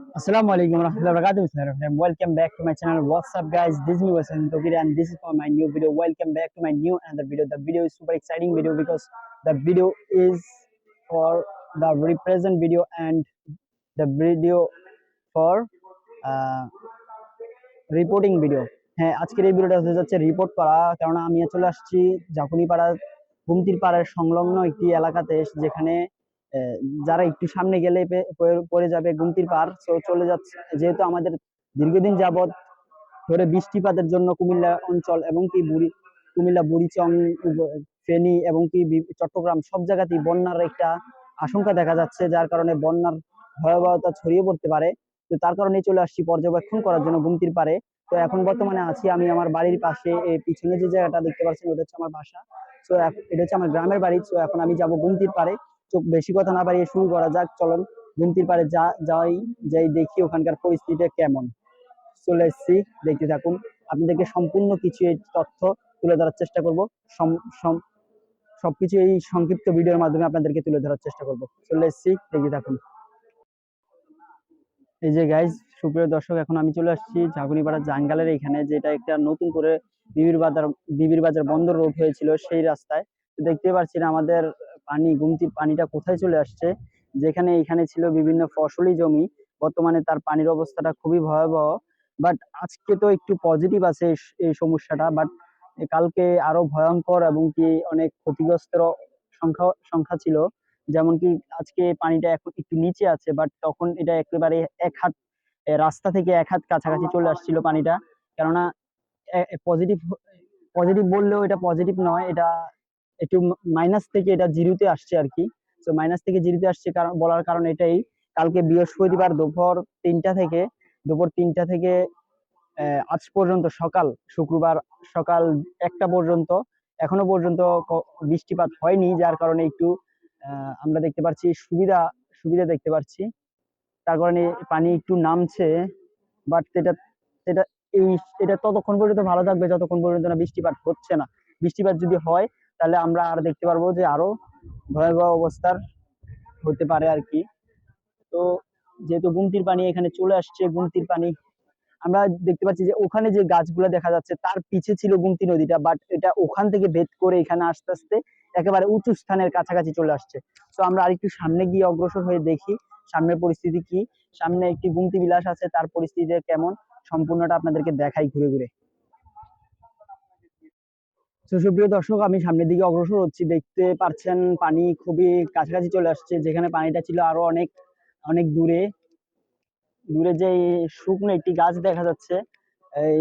Assalamu alaikum warahmatullahi wabarakatuh. Welcome back to my channel. What's up, guys? This is me, Wasan Tokiri, and this is for my new video. Welcome back to my new another video. The video is super exciting video because the video is for the represent video and the video for uh, reporting video হ্যাঁ আজকের এই ভিডিওটা হতে যাচ্ছে report করা কেননা আমি চলে আসছি জাকুনি পাড়া গুমতির পাড়ার সংলগ্ন একটি এলাকাতে যেখানে যারা একটু সামনে গেলে পড়ে- যাবে গুমতির সো চলে যাচ্ছে। যেহেতু আমাদের দীর্ঘদিন যাবৎ ধরে বৃষ্টিপাতের জন্য কুমিল্লা অঞ্চল এবং কি বুড়ি, কুমিল্লা, বুড়িচং ফেনী এবং কি চট্টগ্রাম সব জায়গাতেই বন্যার একটা আশঙ্কা দেখা যাচ্ছে, যার কারণে বন্যার ভয়াবহতা ছড়িয়ে পড়তে পারে। তো তার কারণেই চলে আসছি পর্যবেক্ষণ করার জন্য গুমতির পারে। তো এখন বর্তমানে আছি আমি আমার বাড়ির পাশে, এই পিছনে যে জায়গাটা দেখতে পাচ্ছেন, ওটা হচ্ছে আমার বাসা। তো এটা হচ্ছে আমার গ্রামের বাড়ি তো এখন আমি যাব গুমতির পারে। বেশি কথা না বাড়িয়ে শুরু করা যাক, চলুন গুমতির পারে যা, যাই যাই দেখি ওখানকার পরিস্থিতিটা কেমন। চলে এসেছি দেখতে থাকুন। আপনাদেরকে সম্পূর্ণ কিছু এই তথ্য তুলে ধরার চেষ্টা করব। সবকিছু এই সংক্ষিপ্ত ভিডিওর মাধ্যমে আপনাদেরকে তুলে ধরার চেষ্টা করব। চলে এসেছি দেখতে থাকুন। এই যে গাইজ সুপ্রিয় দর্শক, এখন আমি চলে আসছি ঝাগুনিপাড়া জাঙ্গালের এখানে, যেটা একটা নতুন করে বিবির বাজার বিবির বাজার বন্দর রোড হয়েছিল সেই রাস্তায়। দেখতে পাচ্ছি আমাদের পানি গুমতির পানিটা কোথায় চলে আসছে? যেখানে এখানে ছিল বিভিন্ন ফসলি জমি, বর্তমানে তার পানির অবস্থাটা খুবই ভয়াবহ। বাট আজকে তো একটু পজিটিভ আছে এই সমস্যাটা বাট কালকে আরও ভয়ঙ্কর এবং কি অনেক ক্ষতিগ্রস্তের সংখ্যা সংখ্যা ছিল। যেমন কি আজকে পানিটা এখন একটু নিচে আছে বাট তখন এটা একেবারে এক হাত রাস্তা থেকে এক হাত কাছাকাছি চলে আসছিল পানিটা। কেননা পজিটিভ পজিটিভ বললেও এটা পজিটিভ নয়, এটা একটু মাইনাস থেকে এটা জিরোতে আসছে আর কি। তো মাইনাস থেকে জিরোতে আসছে কারণ বলার কারণ এটাই। কালকে বৃহস্পতিবার দুপুর তিনটা থেকে, দুপুর তিনটা থেকে আজ পর্যন্ত সকাল, শুক্রবার সকাল একটা পর্যন্ত, এখনও পর্যন্ত বৃষ্টিপাত হয়নি, যার কারণে একটু আমরা দেখতে পাচ্ছি সুবিধা সুবিধা দেখতে পাচ্ছি তার কারণে পানি একটু নামছে বাট এটা এটা এই এটা ততক্ষণ পর্যন্ত ভালো থাকবে, যতক্ষণ পর্যন্ত না বৃষ্টিপাত হচ্ছে না। বৃষ্টিপাত যদি হয় তাহলে আমরা আর দেখতে পারব যে আরও ভয়াবহ অবস্থার হতে পারে আর কি। তো যেহেতু গুমতির পানি এখানে চলে আসছে, গুমতির পানি, আমরা দেখতে পাচ্ছি যে ওখানে যে গাছগুলো দেখা যাচ্ছে, তার পিছে ছিল গুমতি নদীটা বাট এটা ওখান থেকে ভেদ করে এখানে আস্তে আস্তে একেবারে উঁচু স্থানের কাছাকাছি চলে আসছে। তো আমরা আরেকটু সামনে গিয়ে অগ্রসর হয়ে দেখি, সামনের পরিস্থিতি কি? সামনে একটি গুমতি বিলাস আছে, তার পরিস্থিতি কেমন? সম্পূর্ণটা আপনাদেরকে দেখাই ঘুরে ঘুরে। তো সুপ্রিয় দর্শক, আমি সামনের দিকে অগ্রসর হচ্ছি। দেখতে পাচ্ছেন পানি খুবই কাছাকাছি চলে আসছে, যেখানে পানিটা ছিল আরও অনেক অনেক দূরে। দূরে যে শুকনো একটি গাছ দেখা যাচ্ছে, এই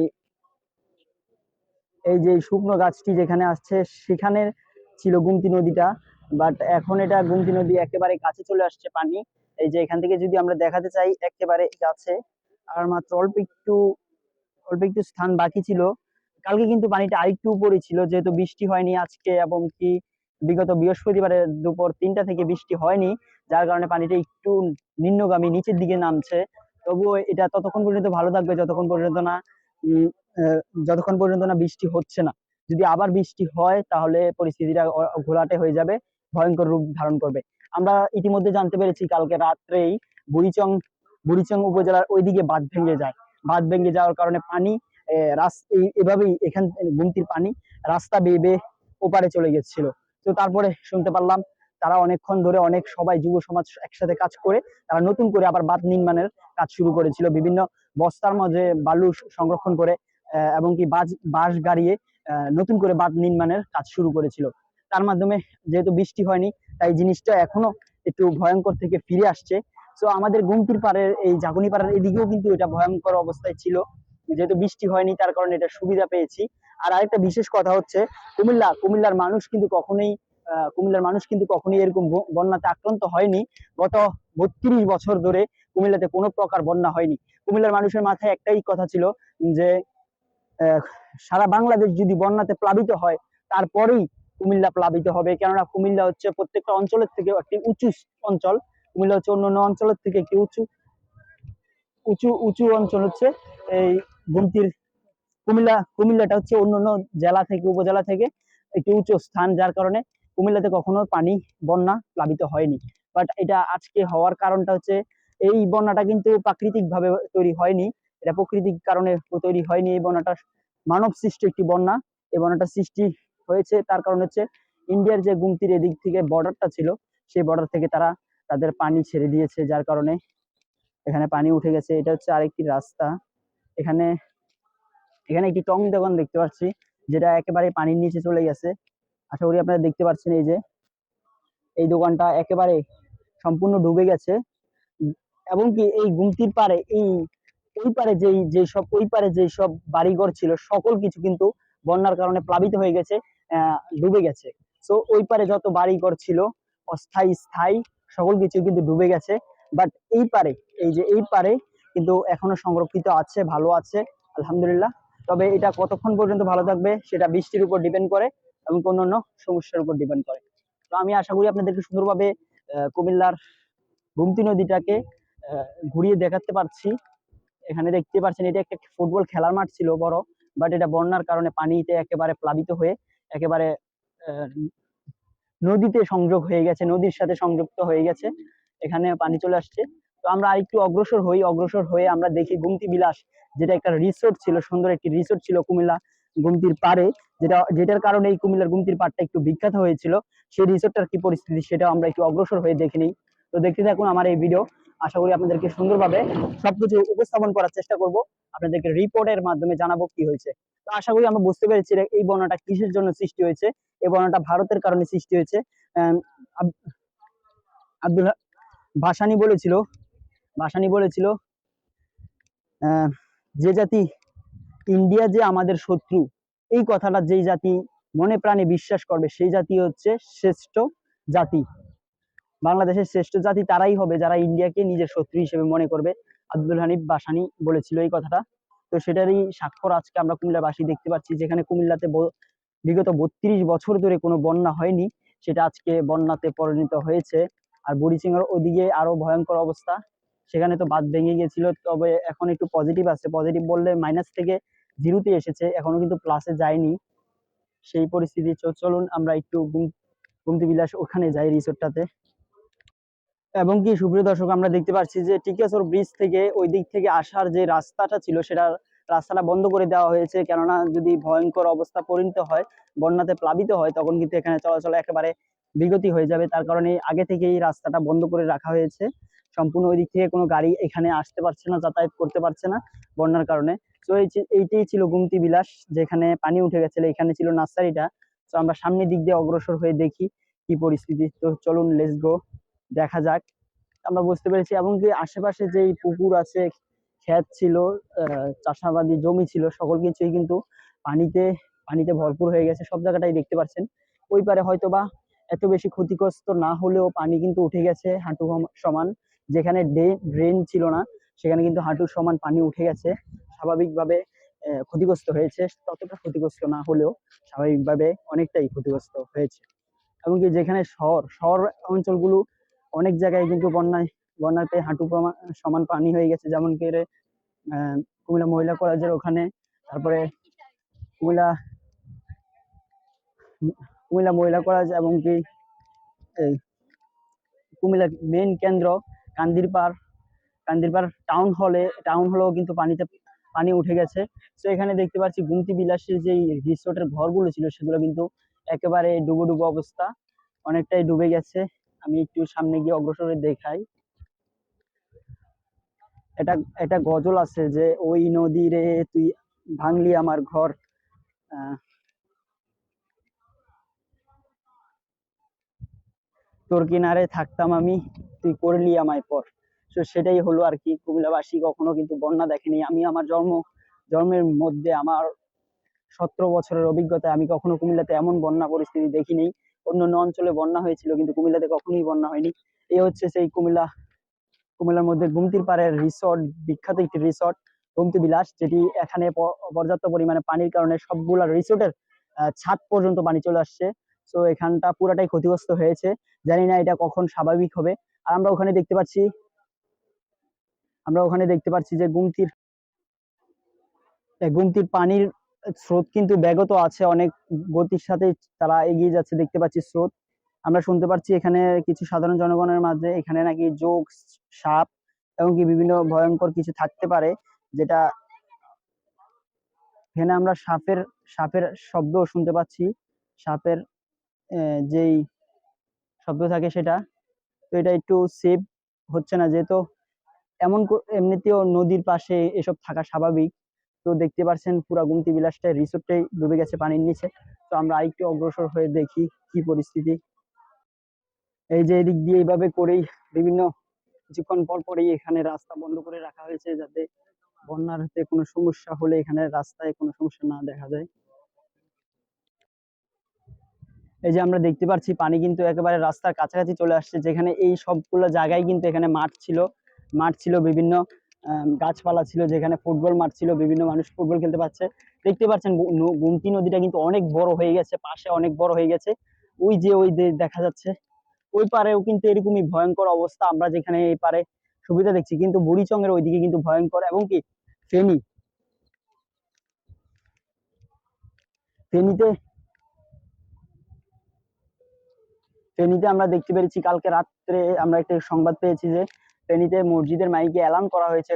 এই যে শুকনো গাছটি যেখানে আসছে, সেখানে ছিল গুমতি নদীটা। বাট এখন এটা গুমতি নদী একেবারে কাছে চলে আসছে পানি। এই যে এখান থেকে যদি আমরা দেখাতে চাই, একেবারে কাছে। আর মাত্র অল্প একটু অল্প একটু স্থান বাকি ছিল। কালকে কিন্তু পানিটা আরেকটু উপরে ছিল, যেহেতু বৃষ্টি হয়নি আজকে এবং কি বিগত বৃহস্পতিবারের দুপুর তিনটা থেকে বৃষ্টি হয়নি, যার কারণে পানিটা একটু নিম্নগামী নিচের দিকে নামছে। তবুও এটা ততক্ষণ পর্যন্ত ভালো থাকবে, যতক্ষণ পর্যন্ত না যতক্ষণ পর্যন্ত না বৃষ্টি হচ্ছে না। যদি আবার বৃষ্টি হয়, তাহলে পরিস্থিতিটা ঘোলাটে হয়ে যাবে, ভয়ঙ্কর রূপ ধারণ করবে। আমরা ইতিমধ্যে জানতে পেরেছি, কালকে রাত্রেই বুড়িচং বুড়িচং উপজেলার ওইদিকে বাঁধ ভেঙে যায়। বাঁধ ভেঙে যাওয়ার কারণে পানি এভাবেই এখান, গুমতির পানি রাস্তা বেয়ে বেয়ে ওপারে চলে গেছিল তো তারপরে শুনতে পারলাম তারা অনেকক্ষণ ধরে অনেক সবাই যুব সমাজ একসাথে কাজ করে, তারা নতুন করে আবার বাঁধ নির্মাণের কাজ শুরু করেছিল। বিভিন্ন বস্তার মাঝে বালু সংরক্ষণ করে এবং কি বাজ, বাঁশ গাড়িয়ে নতুন করে বাঁধ নির্মাণের কাজ শুরু করেছিল। তার মাধ্যমে যেহেতু বৃষ্টি হয়নি, তাই জিনিসটা এখনও একটু ভয়ঙ্কর থেকে ফিরে আসছে। তো আমাদের গুমতির পাড়ের, এই জাগুনি পাড়ার এদিকেও কিন্তু এটা ভয়ঙ্কর অবস্থায় ছিল। যেহেতু বৃষ্টি হয়নি, তার কারণে এটা সুবিধা পেয়েছি। আর আরেকটা বিশেষ কথা হচ্ছে, কুমিল্লা, কুমিল্লার মানুষ কিন্তু কখনোই কুমিল্লার মানুষ কিন্তু কখনোই এরকম বন্যাতে আক্রান্ত হয়নি। গত বত্রিশ বছর ধরে কুমিল্লাতে কোনো প্রকার বন্যা হয়নি। কুমিল্লার মানুষের মাথায় একটাই কথা ছিল যে সারা বাংলাদেশ যদি বন্যাতে প্লাবিত হয়, তারপরেই কুমিল্লা প্লাবিত হবে। কেননা কুমিল্লা হচ্ছে প্রত্যেকটা অঞ্চলের থেকে একটি উঁচু অঞ্চল। কুমিল্লা হচ্ছে অন্য অন্য অঞ্চলের থেকে একটি উঁচু উঁচু উঁচু অঞ্চল হচ্ছে এই গুমতির কুমিল্লা, কুমিল্লাটা হচ্ছে অন্যান্য জেলা থেকে, উপজেলা থেকে একটি উঁচু স্থান, যার কারণে কুমিল্লাতে কখনো পানি, বন্যা প্লাবিত হয়নি। বাট এটা আজকে হওয়ার কারণটা হচ্ছে, এই বন্যাটা কিন্তু প্রাকৃতিক ভাবে তৈরি হয়নি। এটা প্রাকৃতিক কারণে তৈরি হয়নি। এই বন্যাটা মানব সৃষ্ট একটি বন্যা। এই বন্যাটা সৃষ্টি হয়েছে, তার কারণ হচ্ছে ইন্ডিয়ার যে গুমতির এদিক থেকে বর্ডারটা ছিল, সেই বর্ডার থেকে তারা তাদের পানি ছেড়ে দিয়েছে, যার কারণে এখানে পানি উঠে গেছে। এটা হচ্ছে আরেকটি রাস্তা। এখানে এখানে একটি টং দোকান দেখতে পাচ্ছি, যেটা একেবারে পানির নিচে চলে গেছে। আশা করি আপনারা দেখতে পাচ্ছেন এই যে, এই দোকানটা একেবারে সম্পূর্ণ ডুবে গেছে। এবং কি এই গুমতির পারে এই ওই পারে যেই যে সব, ওই পারে যে সব বাড়িঘর ছিল, সকল কিছু কিন্তু বন্যার কারণে প্লাবিত হয়ে গেছে ডুবে গেছে। তো ওই পারে যত বাড়িঘর ছিল, অস্থায়ী, স্থায়ী, সকল কিছু কিন্তু ডুবে গেছে। বাট এই পারে এই যে এই পারে কিন্তু এখনও সংরক্ষিত আছে, ভালো আছে, আলহামদুলিল্লাহ। তবে এটা কতক্ষণ পর্যন্ত ভালো থাকবে সেটা বৃষ্টির উপর ডিপেন্ড করে এবং অন্যান্য সমস্যার উপর ডিপেন্ড করে। তো আমি আশা করি আপনাদেরকে সুন্দরভাবে কুমিল্লার গুমতি নদীটাকে ঘুরিয়ে দেখাতে পারছি। এখানে দেখতে পাচ্ছেন এটা একটা ফুটবল খেলার মাঠ ছিল বড় বাট এটা বন্যার কারণে পানিতে একেবারে প্লাবিত হয়ে একেবারে নদীতে সংযোগ হয়ে গেছে, নদীর সাথে সংযুক্ত হয়ে গেছে। এখানে পানি চলে আসছে। তো আমরা আরেকটু অগ্রসর হই, অগ্রসর হয়ে আমরা দেখি গুমতি বিলাস, যেটা একটা রিসোর্ট ছিল, সুন্দর একটি রিসোর্ট ছিল কুমিল্লা গুমতির পাড়ে, যেটা, যেটার কারণে এই কুমিল্লার গুমতির পাড়টা একটু বিখ্যাত হয়েছিল। সেই রিসোর্টটার কি পরিস্থিতি সেটা আমরা একটু অগ্রসর হয়ে দেখে নিই। তো দেখতে থাকুন আমার এই ভিডিও আশা করি আপনাদেরকে সুন্দরভাবে সবকিছু উপস্থাপন করার চেষ্টা করব। আপনাদেরকে রিপোর্টের মাধ্যমে জানাব কি হয়েছে। তো আশা করি আমরা বুঝতে পেরেছি এই বন্যাটা কিসের জন্য সৃষ্টি হয়েছে এই বন্যাটা ভারতের কারণে সৃষ্টি হয়েছে। আব্দুল ভাসানী বলেছিল ভাসানী বলেছিল যে জাতি ইন্ডিয়া যে আমাদের শত্রু, এই কথাটা যেই জাতি মনে প্রাণে বিশ্বাস করবে, সেই জাতি হচ্ছে শ্রেষ্ঠ জাতি। বাংলাদেশের শ্রেষ্ঠ জাতি তারাই হবে যারা ইন্ডিয়াকে নিজের শত্রু হিসেবে মনে করবে, আব্দুল হানিফ বাসানি বলেছিল এই কথাটা। তো সেটারই স্বাক্ষর আজকে আমরা কুমিল্লাবাসী দেখতে পাচ্ছি, যেখানে কুমিল্লাতে বিগত বত্রিশ বছর ধরে কোনো বন্যা হয়নি, সেটা আজকে বন্যাতে পরিণত হয়েছে। আর বুড়িচিংড়ার ওদিকে আরও ভয়ঙ্কর অবস্থা সেখানে তো বাদ ভেঙে গেছিল তবে এখন একটু পজিটিভ আছে পজিটিভ বললে মাইনাস থেকে জিরোতে এসেছে, এখনও কিন্তু প্লাসে যায়নি। সেই পরিস্থিতি চলুন আমরা একটু গুম- গুমতি বিলাস, ওখানে যাই রিসোর্টটাতে এবং কি, সুপ্রিয় দর্শক, আমরা দেখতে পাচ্ছি যে টিকেশ্বর ব্রিজ থেকে ওই দিক থেকে আসার যে রাস্তাটা ছিল, সেটা রাস্তাটা বন্ধ করে দেওয়া হয়েছে। কেননা যদি ভয়ঙ্কর অবস্থা পরিণত হয়, বন্যাতে প্লাবিত হয়, তখন কিন্তু এখানে চলাচল একেবারে বিগতি হয়ে যাবে। তার কারণে আগে থেকেই রাস্তাটা বন্ধ করে রাখা হয়েছে। সম্পূর্ণ ওই দিক থেকে কোনো গাড়ি এখানে আসতে পারছে না, যাতায়াত করতে পারছে না বন্যার কারণে। তো এই এইটাই ছিল গুমতি বিলাস, যেখানে পানি উঠে গেছিল, এখানে ছিল নার্সারিটা। তো আমরা সামনের দিক দিয়ে অগ্রসর হয়ে দেখি কি পরিস্থিতি। তো চলুন লেস গো দেখা যাক। আমরা বুঝতে পেরেছি, এবং কি আশেপাশে যেই পুকুর আছে, ক্ষেত ছিল চাষাবাদি জমি ছিল, সকল কিছুই কিন্তু পানিতে পানিতে ভরপুর হয়ে গেছে, সব জায়গাটাই দেখতে পাচ্ছেন। ওই পারে হয়তো বা এত বেশি ক্ষতিগ্রস্ত না হলেও পানি কিন্তু উঠে গেছে হাঁটু সমান। যেখানে ড্রেন ছিল না, সেখানে কিন্তু হাঁটুর সমান পানি উঠে গেছে। স্বাভাবিকভাবে ক্ষতিগ্রস্ত হয়েছে। ততটা ক্ষতিগ্রস্ত না হলেও স্বাভাবিকভাবে অনেকটাই ক্ষতিগ্রস্ত হয়েছে। এমনকি যেখানে শহর শহর অঞ্চলগুলো অনেক জায়গায় কিন্তু বন্যায়, বন্যাতে হাঁটু সমান পানি হয়ে গেছে। যেমন কি কুমিল্লা মহিলা কলেজের ওখানে, তারপরে কুমিল্লা কুমিল্লা মহিলা কলেজ এবং কি, এই মেন কেন্দ্র কান্দিরপাড় কান্দিরপাড় টাউন হলে টাউন হলেও কিন্তু পানিতে, পানি উঠে গেছে। তো এখানে দেখতে পাচ্ছি গুমতি বিলাসের যে রিসোর্টের ঘরগুলো ছিল, সেগুলো কিন্তু একেবারে ডুবো ডুবো অবস্থা। অনেকটাই ডুবে গেছে। আমি একটু সামনে গিয়ে অগ্রসরে দেখাই। এটা এটা গজল আছে যে, ওই নদী রে, তুই ভাঙলি আমার ঘর। তোর কিনারে থাকতাম আমি। তুই করলি আমায় পর। তো সেটাই হলো আর কি, কুমিল্লাবাসী কখনো কিন্তু বন্যা দেখেনি। আমি আমার জন্ম, জন্মের মধ্যে আমার সতেরো বছরের অভিজ্ঞতায় আমি কখনো কুমিল্লাতে এমন বন্যা পরিস্থিতি দেখিনি। অন্য অন্য অঞ্চলে বন্যা হয়েছিল, কিন্তু কুমিল্লাতে কখনোই বন্যা হয়নি। এই হচ্ছে সেই কুমিল্লা, কুমিল্লার মধ্যে গুমতির পাড়ের রিসর্ট বিখ্যাত একটি রিসর্ট গুমতি বিলাস যেটি এখানে পর্যাপ্ত পরিমাণে পানির কারণে সবগুলা রিসোর্টের ছাদ পর্যন্ত পানি চলে আসছে। তো এখানটা পুরাটাই ক্ষতিগ্রস্ত হয়েছে। জানি না এটা কখন স্বাভাবিক হবে। আর আমরা ওখানে দেখতে পাচ্ছি, আমরা ওখানে দেখতে পাচ্ছি যে গুমতির গুমতির পানির স্রোত কিন্তু ব্যাগত আছে, অনেক গতির সাথে তারা এগিয়ে যাচ্ছে, দেখতে পাচ্ছি স্রোত। আমরা শুনতে পাচ্ছি এখানে কিছু সাধারণ জনগণের মাঝে এখানে নাকি যোগ, সাপ এবং কি বিভিন্ন ভয়ঙ্কর কিছু থাকতে পারে, যেটা এখানে আমরা সাপের সাপের শব্দ শুনতে পাচ্ছি। সাপের যেই শব্দ থাকে সেটা তো এটা একটু সেফ হচ্ছে না যেহেতু এমন এমনিতেও নদীর পাশে এসব থাকা স্বাভাবিক। তো দেখতে পাচ্ছেন পুরা গুমতি বিলাসটা রিসোর্টটাই ডুবে গেছে পানির নিচে। তো আমরা আরেকটু অগ্রসর হয়ে দেখি কি পরিস্থিতি। এই যে এদিক দিয়ে এইভাবে করেই বিভিন্ন কিছুক্ষণ পর পরেই এখানে রাস্তা বন্ধ করে রাখা হয়েছে যাতে বন্যার হতে কোনো সমস্যা হলে এখানে রাস্তায় কোনো সমস্যা না দেখা যায়। এই যে আমরা দেখতে পাচ্ছি পানি কিন্তু একেবারে রাস্তার কাছাকাছি চলে আসছে, যেখানে এই সবগুলো জায়গায় কিন্তু এখানে মাঠ ছিল। মাঠ ছিল বিভিন্ন গাছপালা ছিল, যেখানে ফুটবল মাঠ ছিল, বিভিন্ন মানুষ ফুটবল খেলতে পারছে। দেখতে পাচ্ছেন, গু- ন- গুমতি নদীটা কিন্তু অনেক বড় হয়ে গেছে, পাশে অনেক বড় হয়ে গেছে। ওই যে ওই দেখা যাচ্ছে। ওই পারেও কিন্তু এরকমই ভয়ঙ্কর অবস্থা, আমরা যেখানে এই পারে সুবিধা দেখছি, কিন্তু বুড়িচংয়ের ওইদিকে কিন্তু ভয়ঙ্কর, এবং কি, ফেনী। ফেনীতে ফেনীতে আমরা দেখতে পেরেছি, কালকে রাত্রে আমরা একটা সংবাদ পেয়েছি যে ফেনীতে মসজিদের মাইকে এলান করা হয়েছে।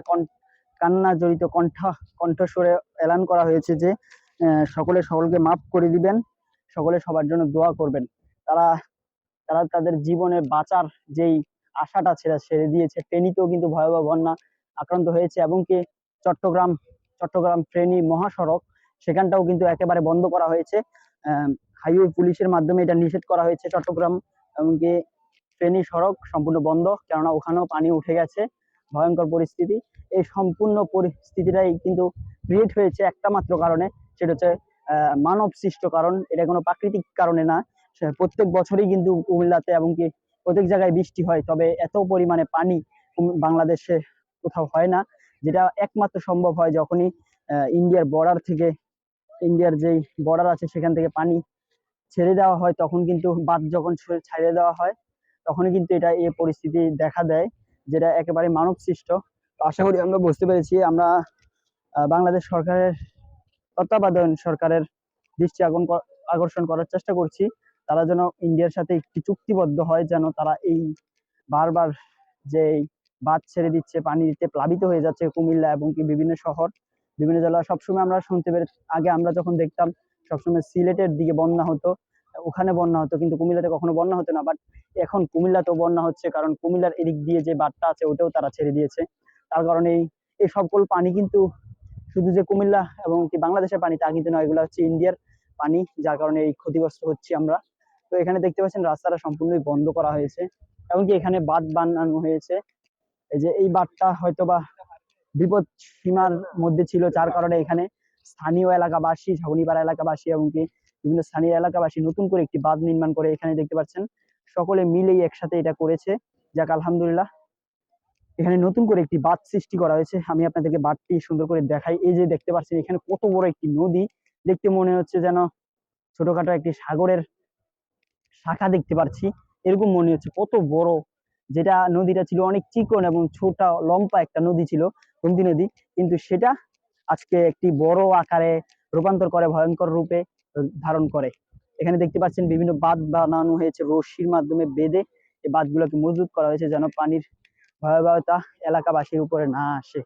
কান্না জড়িত কণ্ঠ, কণ্ঠস্বরে এলান করা হয়েছে যে সকলে সকলকে মাফ করে দিবেন, সকলে সবার জন্য দোয়া করবেন। তারা তারা তাদের জীবনে বাঁচার যেই আশাটা ছেড়ে ছেড়ে দিয়েছে। ফেনীতেও কিন্তু ভয়াবহ বন্যা আক্রান্ত হয়েছে এবং কি চট্টগ্রাম চট্টগ্রাম ফেনী মহাসড়ক সেখানটাও কিন্তু একেবারে বন্ধ করা হয়েছে। হাইওয়ে পুলিশের মাধ্যমে এটা নিষেধ করা হয়েছে চট্টগ্রাম এমনকি ফেনী সড়ক সম্পূর্ণ বন্ধ, কেননা ওখানেও পানি উঠে গেছে। ভয়ঙ্কর পরিস্থিতি। এই সম্পূর্ণ পরিস্থিতিটাই কিন্তু ক্রিয়েট হয়েছে একটা মাত্র কারণে, সেটা হচ্ছে মানব সৃষ্ট কারণ। এটা কোনো প্রাকৃতিক কারণে না। প্রত্যেক বছরই কিন্তু কুমিল্লাতে এমনকি প্রত্যেক জায়গায় বৃষ্টি হয়, তবে এত পরিমাণে পানি বাংলাদেশে কোথাও হয় না। যেটা একমাত্র সম্ভব হয় যখনই ইন্ডিয়ার বর্ডার থেকে, ইন্ডিয়ার যেই বর্ডার আছে সেখান থেকে পানি ছেড়ে দেওয়া হয়, তখন কিন্তু বাঁধ যখন ছেড়ে দেওয়া হয়, তখনই কিন্তু এটা এই পরিস্থিতি দেখা দেয়, যেটা একেবারে মানব সৃষ্ট আশা করি আমরা বুঝতে পেরেছি, আমরা বাংলাদেশ সরকারের তত্ত্বাবধান সরকারের দৃষ্টি আগন আকর্ষণ করার চেষ্টা করছি। তারা যেন ইন্ডিয়ার সাথে একটি চুক্তিবদ্ধ হয়, যেন তারা এই বারবার যে বাঁধ ছেড়ে দিচ্ছে পানিতে প্লাবিত হয়ে যাচ্ছে কুমিল্লা এবং কি বিভিন্ন শহর, বিভিন্ন জেলা, সবসময় আমরা শুনতে পেরে, আগে আমরা যখন দেখতাম সবসময় সিলেটের দিকে বন্যা হতো, ওখানে বন্যা হতো, কিন্তু কুমিল্লাতে কখনো বন্যা হতো না বাট এখন কুমিল্লাতেও বন্যা হচ্ছে, কারণ কুমিল্লার এদিক দিয়ে যে বাঁধটা আছে, ওটাও তারা ছেড়ে দিয়েছে। তার কারণে এই সকল পানি কিন্তু শুধু যে কুমিল্লা এবং কি বাংলাদেশের পানি, তা কিন্তু নয়, এগুলো হচ্ছে ইন্ডিয়ার পানি, যার কারণে এই ক্ষতিগ্রস্ত হচ্ছি আমরা। তো এখানে দেখতে পাচ্ছেন, রাস্তাটা সম্পূর্ণই বন্ধ করা হয়েছে, এমনকি এখানে বাঁধ বানানো হয়েছে। এই যে এই বাঁধটা হয়তোবা বিপদ সীমার মধ্যে ছিল, যার কারণে এখানে স্থানীয় এলাকাবাসী, ঝাউনিপাড়া এলাকাবাসী এমনকি বিভিন্ন স্থানীয় এলাকাবাসী নতুন করে একটি বাঁধ নির্মাণ করে এখানে দেখতে পাচ্ছেন। সকলে মিলেই একসাথে এটা করেছে। যাক, আলহামদুলিল্লাহ। এখানে নতুন করে একটি বাঁধ সৃষ্টি করা হয়েছে। আমি আপনাদেরকে বাঁধটি সুন্দর করে দেখাই। এই যে দেখতে পাচ্ছেন, এখানে কত বড় একটি নদী। দেখতে মনে হচ্ছে যেন ছোটখাটো একটি সাগরের শাখা দেখতে পাচ্ছি। এরকম মনে হচ্ছে কত বড়। যেটা নদীটা ছিল অনেক চিকন এবং ছোট, লম্বা একটা নদী ছিল গুমতি নদী। কিন্তু সেটা আজকে একটি বড় আকারে রূপান্তর করে, ভয়ঙ্কর রূপে ধারণ করে। এখানে দেখতে পাচ্ছেন বিভিন্ন বাঁধ বানানো হয়েছে রশির মাধ্যমে বেঁধে। এই বাঁধগুলোকে মজবুত করা হয়েছে যেন পানির ভয়াবহতা এলাকাবাসীর উপরে না আসে।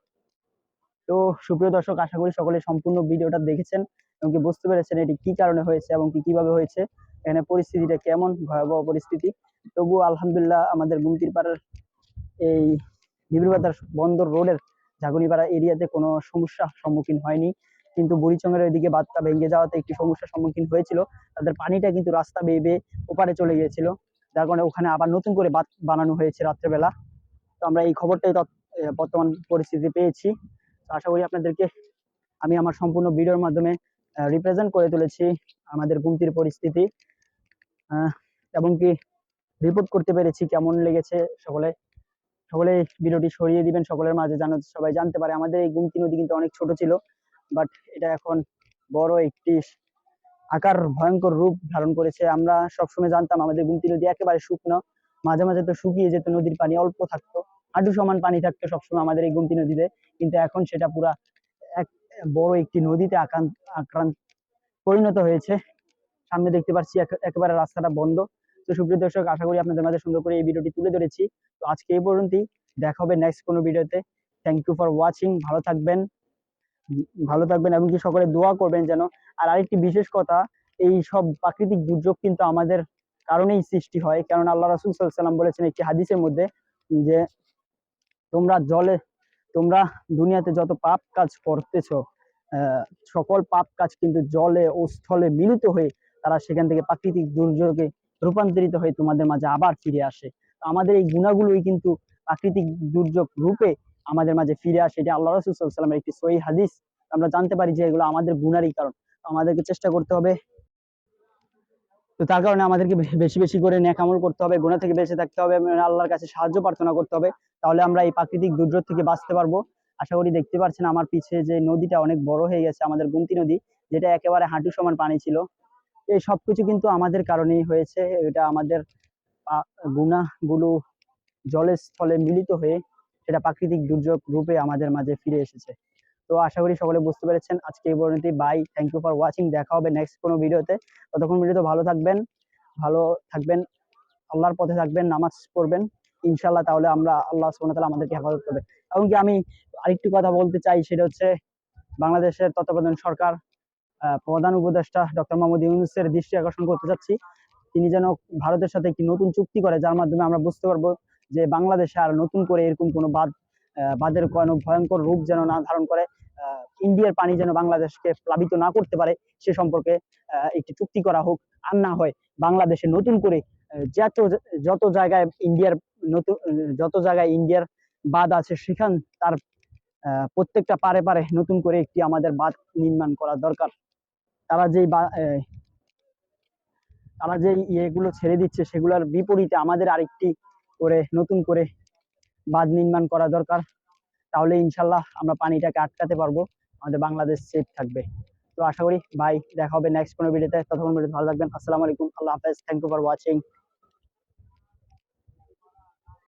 তো সুপ্রিয় দর্শক, আশা করি সকলে সম্পূর্ণ ভিডিওটা দেখেছেন এবং কি বুঝতে পেরেছেন এটি কি কারণে হয়েছে এবং কি কীভাবে হয়েছে, এখানে পরিস্থিতিটা কেমন, ভয়াবহ পরিস্থিতি। তবুও আলহামদুলিল্লাহ আমাদের গুমতির পাড়ার এই বন্দর রোডের ঝাগুনিপাড়া এরিয়াতে কোনো সমস্যার সম্মুখীন হয়নি। কিন্তু বুড়িচঙ্গের ওইদিকে বাদটা ভেঙে যাওয়াতে একটি সমস্যার সম্মুখীন হয়েছিল। তাদের পানিটা কিন্তু রাস্তা বেয়ে বেয়ে ওপারে চলে গিয়েছিল। যার কারণে ওখানে আবার নতুন করে বাদ বানানো হয়েছে রাত্রেবেলা। তো আমরা এই খবরটাই বর্তমান পরিস্থিতি পেয়েছি। তো আশা করি আপনাদেরকে আমি আমার সম্পূর্ণ ভিডিওর মাধ্যমে রিপ্রেজেন্ট করে তুলেছি আমাদের গুমতির পরিস্থিতি। এবং কি রিপোর্ট করতে পেরেছি, কেমন লেগেছে সকলে সকলে ভিডিওটি সরিয়ে দিবেন, সকলের মাঝে যেন সবাই জানতে পারে। আমাদের এই গুমতি নদী কিন্তু অনেক ছোট ছিল বাট এটা এখন বড় একটি আকার ভয়ঙ্কর রূপ ধারণ করেছে। আমরা সবসময় জানতাম আমাদের গুমতি নদী একেবারে শুকনো, মাঝে মাঝে তো শুকিয়ে যেত, নদীর পানি অল্প থাকতো, হাঁটু সমান পানি থাকতো সবসময় আমাদের এই গুমতি নদীতে। কিন্তু এখন সেটা পুরা এক বড় একটি নদীতে আক্রান্ত আক্রান্ত, পরিণত হয়েছে। সামনে দেখতে পাচ্ছি একেবারে রাস্তাটা বন্ধ। তো সুপ্রিয় দর্শক, আশা করি আপনাদের মাঝে সুন্দর করে এই ভিডিওটি তুলে ধরেছি। তো আজকে এই পর্যন্তই। দেখা হবে নেক্সট কোনো ভিডিওতে। থ্যাংক ইউ ফর ওয়াচিং ভালো থাকবেন। ভালো থাকবেন এবং কি সকলে দোয়া করবেন যেন। আর আরেকটি বিশেষ কথা, এই সব প্রাকৃতিক দুর্যোগ কিন্তু আমাদের কারণেই সৃষ্টি হয়। কারণ আল্লাহ রাসুল সাল্লাম বলেছেন একটি হাদিসের মধ্যে যে, তোমরা জলে, তোমরা দুনিয়াতে যত পাপ কাজ করতেছো সকল পাপ কাজ কিন্তু জলে ও স্থলে মিলিত হয়ে তারা সেখান থেকে প্রাকৃতিক দুর্যোগে রূপান্তরিত হয়ে তোমাদের মাঝে আবার ফিরে আসে। তো আমাদের এই গুণাগুলোই কিন্তু প্রাকৃতিক দুর্যোগ রূপে আমাদের মাঝে ফিরে আসে। এটা আল্লাহ রসুল সাল্লামের একটি সহি হাদিস। আমরা জানতে পারি যে এগুলো আমাদের গুণারই কারণ। আমাদেরকে চেষ্টা করতে হবে। তো তার কারণে আমাদেরকে বেশি বেশি করে ন্যাকামল করতে হবে গুণা থেকে বেঁচে থাকতে হবে আল্লাহর কাছে সাহায্য প্রার্থনা করতে হবে। তাহলে আমরা এই প্রাকৃতিক দুর্যোগ থেকে বাঁচতে পারব। আশা করি দেখতে পাচ্ছেন আমার পিছে যে নদীটা অনেক বড় হয়ে গেছে, আমাদের গুমতি নদী, যেটা একেবারে হাঁটু সমান পানি ছিল। এই সবকিছু কিন্তু আমাদের কারণেই হয়েছে। এটা আমাদের গুণাগুলো জলের স্থলে মিলিত হয়ে সেটা প্রাকৃতিক দুর্যোগ রূপে আমাদের মাঝে ফিরে এসেছে। তো আশা করি সকলে বুঝতে পেরেছেন। আজকে এই পরিণতি bye thank you for watching দেখা হবে নেক্সট কোনো ভিডিওতে। ততক্ষণ ভিডিওতে ভালো থাকবেন ভালো থাকবেন, আল্লাহর পথে থাকবেন, নামাজ পড়বেন। ইনশাল্লাহ তাহলে আমরা আল্লাহ তাআলা আমাদেরকে হেফাজত করবে। এমনকি আমি আরেকটি কথা বলতে চাই, সেটা হচ্ছে বাংলাদেশের তত্ত্বাবধান সরকার প্রধান উপদেষ্টা ডক্টর মোহাম্মদ ইউনুসের দৃষ্টি আকর্ষণ করতে চাচ্ছি। তিনি যেন ভারতের সাথে একটি নতুন চুক্তি করে, যার মাধ্যমে আমরা বুঝতে পারব যে বাংলাদেশে আর নতুন করে এরকম কোনো বাদ বাদের কোনো ভয়ঙ্কর রূপ যেন না ধারণ করে ইন্ডিয়ার পানি যেন বাংলাদেশকে প্লাবিত না করতে পারে, সে সম্পর্কে একটি চুক্তি করা হোক আর না হয় বাংলাদেশে নতুন করে যত যত জায়গায় ইন্ডিয়ার নতুন, যত জায়গায় ইন্ডিয়ার বাঁধ আছে, সেখান তার প্রত্যেকটা পারে পারে নতুন করে একটি আমাদের বাঁধ নির্মাণ করা দরকার। তারা যেই তারা যে ইয়েগুলো ছেড়ে দিচ্ছে সেগুলোর বিপরীতে আমাদের আরেকটি করে, নতুন করে বাঁধ নির্মাণ করা দরকার। তাহলে ইনশাল্লাহ আমরা পানিটাকে আটকাতে পারব। আমাদের বাংলাদেশ সেফ থাকবে। তো আশা করি ভাই দেখা হবে নেক্সট কোনো ভিডিওতে ততক্ষণ ভিডিও ভালো থাকবেন। আসসালামু আলাইকুম। আল্লাহ হাফেজ। Thank you for watching